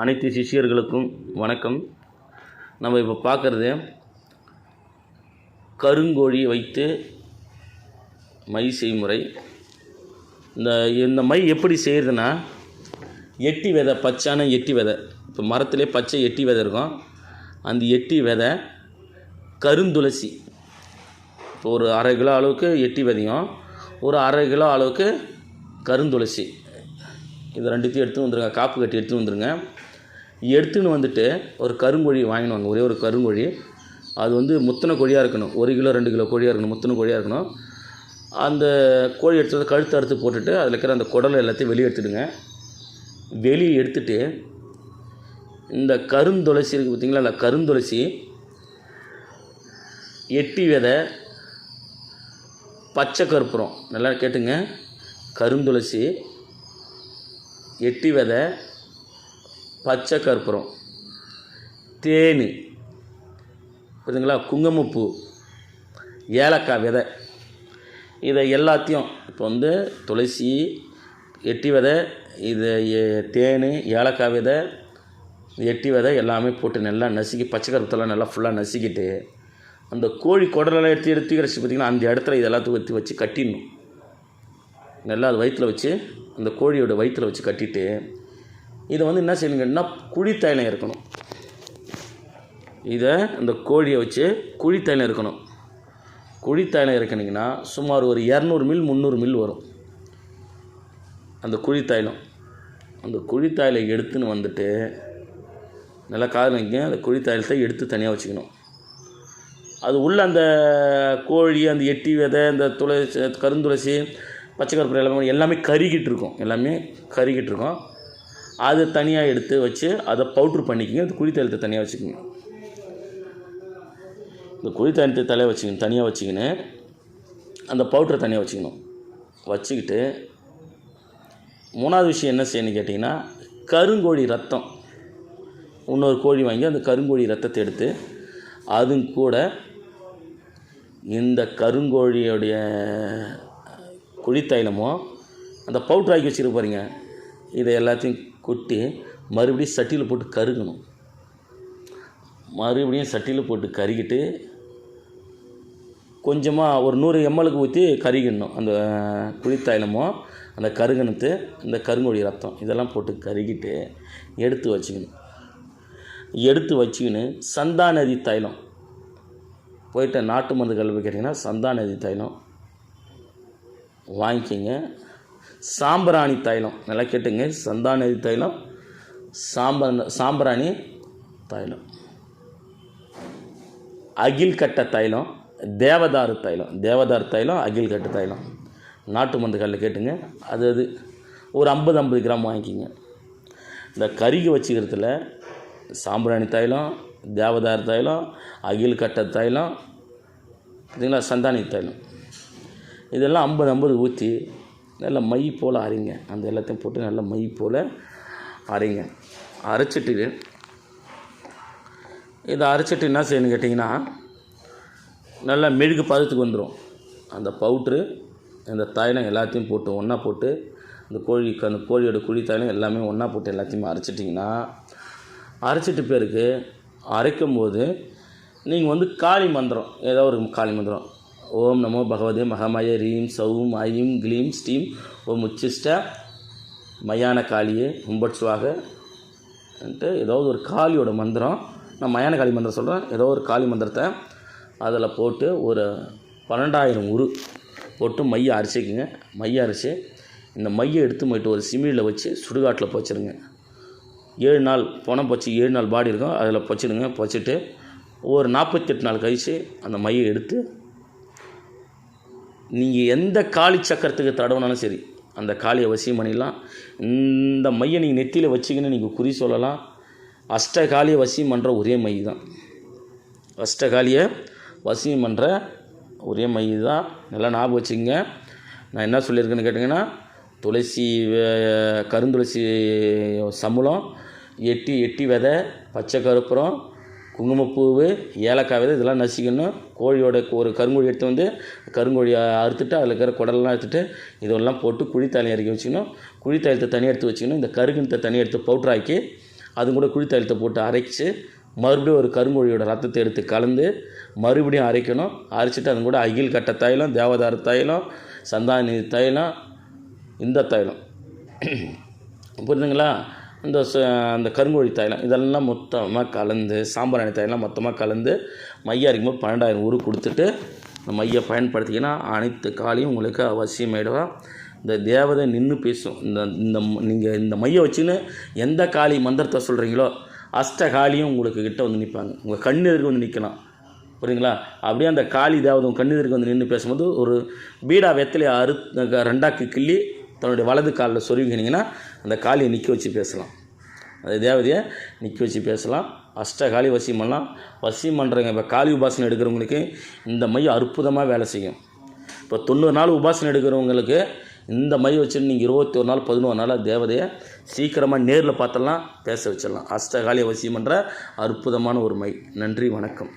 அனைத்து சிஷ்யர்களுக்கும் வணக்கம். நம்ம இப்போ பார்க்குறது கருங்கோழி வைத்து மை செய்முறை. இந்த இந்த மை எப்படி செய்கிறதுனா எட்டி விதை பச்சான எட்டி விதை. இப்போ மரத்திலே பச்சை எட்டி விதை இருக்கும். அந்த எட்டி விதை கருந்துளசி. இப்போ ஒரு அரை கிலோ அளவுக்கு எட்டி விதையும் ஒரு அரை கிலோ அளவுக்கு கருந்துளசி. இது ரெண்டுத்தையும் எடுத்து வந்துருங்க. காப்பு கட்டி எடுத்து வந்துருங்க. எடுத்துன்னு வந்துட்டு ஒரு கருங்கோழி வாங்கினு வாங்க ஒரே ஒரு கருங்கோழி. அது வந்து முத்தின கோழியாக இருக்கணும். ஒரு கிலோ ரெண்டு கிலோ கோழியாக இருக்கணும். முத்தின கோழியாக இருக்கணும். அந்த கோழி எடுத்து கழுத்து அறுத்து போட்டுட்டு அதில் இருக்கிற அந்த குடலை எல்லாத்தையும் வெளியே எடுத்துடுங்க. வெளியே எடுத்துட்டு இந்த கருந்துளசி இருக்குது பார்த்தீங்களா? அந்த கருந்துளசி எட்டி விதை பச்சை கற்பூரம். நல்லா கேட்டுங்க. கருந்துளசி எட்டி விதை பச்சை கற்பூரம். தேன். புரியுதுங்களா? குங்குமப்பூ. ஏலக்காய் விதை. இதை எல்லாத்தையும் இப்போ வந்து துளசி எட்டி விதை இது தேன் ஏலக்காய் விதை எட்டி விதை எல்லாமே போட்டு நல்லா நசுக்கி பச்சை கருத்தெல்லாம் நல்லா ஃபுல்லாக நசுக்கிட்டு அந்த கோழி குடலெல்லாம் எடுத்து எடுத்து வச்சு பார்த்திங்கன்னா அந்த இடத்துல இது எல்லாத்தையும் ஊற்றி வச்சு கட்டிடணும். நல்லா அது வயிற்றில் வச்சு அந்த கோழியோட வயிற்றில் வச்சு கட்டிட்டு இதை வந்து என்ன செய்யணுங்கன்னா குழித்தைலம் இருக்கணும். இதை அந்த கோழியை வச்சு குழித்தைலம் இருக்கணும். குழித்தைலம் இருக்கணிங்கன்னா சுமார் ஒரு இரநூறு மில் முந்நூறு மில் வரும். அந்த குழித்தாயிலம் அந்த குழித்தாயிலை எடுத்துன்னு வந்துட்டு நல்லா காரணிங்க அந்த குழித்தாயிலத்தை எடுத்து தனியாக வச்சுக்கணும். அது உள்ள அந்த கோழி அந்த எட்டி விதை இந்த துளசி கருந்துளசி பச்சை கருப்பு எல்லாமே எல்லாமே கருகிட்டு இருக்கும். எல்லாமே கருகிட்டு இருக்கும். அதை தனியாக எடுத்து வச்சு அதை பவுட்ரு பண்ணிக்கங்க. அந்த குழித்தாயலத்தை தனியாக வச்சுக்கோங்க. இந்த குழித்தாயலத்தை தலையாக வச்சுக்கணும் தனியாக வச்சுக்கின்னு அந்த பவுட்ரை தனியாக வச்சுக்கணும். வச்சுக்கிட்டு மூணாவது விஷயம் என்ன செய்யணும்னு கேட்டிங்கன்னா கருங்கோழி ரத்தம். இன்னொரு கோழி வாங்கி அந்த கருங்கோழி ரத்தத்தை எடுத்து அதுவும் கூட இந்த கருங்கோழியோடைய குழித்தைலமோ அந்த பவுட்ரு ஆக்கி வச்சுருக்க இதை எல்லாத்தையும் கொட்டி மறுபடியும் சட்டியில் போட்டு கருகணும். மறுபடியும் சட்டியில் போட்டு கருகிட்டு கொஞ்சமாக ஒரு நூறு எம்எலுக்கு ஊற்றி கருகிடணும். அந்த குழித்தைலமோ அந்த கருகணத்து இந்த கருங்கொழி ரத்தம் இதெல்லாம் போட்டு கருகிட்டு எடுத்து வச்சுக்கணும். எடுத்து வச்சுக்கின்னு சந்தாநதி தைலம். போயிட்டு நாட்டு மருந்து கல்வி கேட்டிங்கன்னா சந்தாநதி தைலம் வாங்கிக்கிங்க. சாம்பிராணி தைலம். நல்லா கேட்டுங்க. சந்தாநதி தைலம் சாம்பர் சாம்பிராணி தைலம். அகில் கட்ட தைலம் தேவதாரு தைலம். தேவதார் தைலம் அகில் கட்ட தைலம். நாட்டு மருந்து கல்லில் கேட்டுங்க. அது அது ஒரு ஐம்பது ஐம்பது கிராம் வாங்கிக்கிங்க. இந்த கருகி வச்சுக்கிறதுல சாம்பிராணி தைலம் தேவதார் தைலம் அகில் கட்ட தைலம் பார்த்தீங்களா சந்தானி தைலம். இதெல்லாம் ஐம்பது ஐம்பது ஊற்றி நல்லா மை போல் அரைங்க. அந்த எல்லாத்தையும் போட்டு நல்லா மை போல் அரைங்க. அரைச்சிட்டு இதை அரைச்சிட்டு என்ன செய்யணும்னு கேட்டிங்கன்னா நல்லா மெழுகு பதத்துக்கு வந்துடும் அந்த பவுட்ரு அந்த தைலம் எல்லாத்தையும் போட்டு ஒன்றா போட்டு அந்த கோழிக்கு அந்த கோழியோட குழி தைலம் எல்லாமே ஒன்றா போட்டு எல்லாத்தையுமே அரைச்சிட்டிங்கன்னா அரைச்சிட்டு பேருக்கு அரைக்கும் போது நீங்கள் வந்து காளி மந்திரம் ஏதோ ஒரு காளி மந்திரம் ஓம் நமோ பகவதே மகமய ரீம் சௌம் ஐம் க்ளீம் ஸ்டீம் ஓம் உச்சிஷ்ட மயான காளியே உம்பட் சுவாக. ஏதாவது ஒரு காளியோட மந்திரம். நான் மயான காளி மந்திரம் சொல்கிறேன் ஏதோ ஒரு காளி மந்திரத்தை அதில் போட்டு ஒரு பன்னெண்டாயிரம் உரு போட்டு மைய அரிசிக்குங்க மைய அரைச்சி இந்த மையை எடுத்து போயிட்டு ஒரு சிமிழில் வச்சு சுடுகாட்டில் போச்சிருங்க. ஏழு நாள் பணம் போச்சு ஏழு நாள் பாடி இருக்கும். அதில் பொச்சிடுங்க. பொச்சிட்டு ஒரு நாற்பத்தெட்டு நாள் கழித்து அந்த மையை எடுத்து நீங்கள் எந்த காளி சக்கரத்துக்கு தடவுனாலும் சரி அந்த காளியை வசியம் பண்ணிடலாம். இந்த மையை நீங்கள் நெத்தியில் வச்சிக்கின்னு நீங்கள் குறி சொல்லலாம். அஷ்டகாளியை வசியம் பண்ணுற ஒரே மை தான். அஷ்டகாளியை வசியம் பண்ணுற ஒரே மை தான். நல்லா ஞாபகம் வச்சுக்கங்க. நான் என்ன சொல்லியிருக்கேன்னு கேட்டிங்கன்னா துளசி வே- கருந்துளசி சம்பளம் எட்டி எட்டி விதை பச்சை கருப்புறம் குங்குமப்பூவு ஏலக்காய் விதை இதெல்லாம் நசிக்கணும். கோழியோட ஒரு கருங்கோழி எடுத்து வந்து கருங்கோழியை அறுத்துட்டு அதில் இருக்கிற குடலெல்லாம் எடுத்துட்டு இதெல்லாம் போட்டு குழித்தாளி இறக்கி வச்சுக்கணும். குழித்தாயத்தை தனியாக எடுத்து வச்சுக்கணும். இந்த கருகுனத்தை தனியாக எடுத்து பவுட்ரு ஆக்கி அது கூட குழி போட்டு அரைச்சி மறுபடியும் ஒரு கருங்கோழியோட ரத்தத்தை எடுத்து கலந்து மறுபடியும் அரைக்கணும். அரைச்சிட்டு அது கூட அகில் கட்ட தைலம் தேவதார தைலம் சந்தானி தைலம் இந்த தைலம். புரியுதுங்களா இந்த ச- அந்த கருங்கோழி தைலம் இதெல்லாம் மொத்தமாக கலந்து சாம்பிராணி தாயெல்லாம் மொத்தமாக கலந்து மைய இருக்கும்போது பன்னெண்டாயிரம் ஊருக்கு கொடுத்துட்டு இந்த மையை பயன்படுத்திங்கன்னா அனைத்து காலையும் உங்களுக்கு அவசியமாயிடுவோம் இந்த தேவதை நின்று பேசும். இந்த இந்த நீங்கள் இந்த மையை வச்சுன்னு எந்த காளி மந்திரத்தை சொல்கிறீங்களோ அஷ்ட காளியும் உங்களுக்கு கிட்டே வந்து நிற்பாங்க உங்கள் கண்ணெதிர்க்கு வந்து நிற்கலாம் புரியுங்களா அப்படியே அந்த காளி தேவதை உங்கள் வந்து நின்று பேசும்போது ஒரு பீடா வெத்தலையை அறு ரெண்டாக்கு கிள்ளி தன்னுடைய வலது காலில் சொருவிக்கினீங்கன்னா அந்த காளியை நிற்க வச்சு பேசலாம். அந்த தேவதையை நிற்க வச்சு பேசலாம். அஷ்ட காளி வசியம் பண்ணலாம். வசியம் பண்ணுறவங்க இப்போ காளி உபாசனை எடுக்கிறவங்களுக்கு இந்த மையம் அற்புதமாக வேலை செய்யும். இப்போ தொண்ணூறு நாள் உபாசனை எடுக்கிறவங்களுக்கு இந்த மையம் வச்சுட்டு நீங்கள் இருபத்தி ஒரு நாள் பதினோரு நாள் தேவதையை சீக்கிரமாக நேரில் பார்த்தலாம் பேச வச்சிடலாம். அஷ்டகாலியை வசியம் பண்ணுற அற்புதமான ஒரு மை. நன்றி வணக்கம்.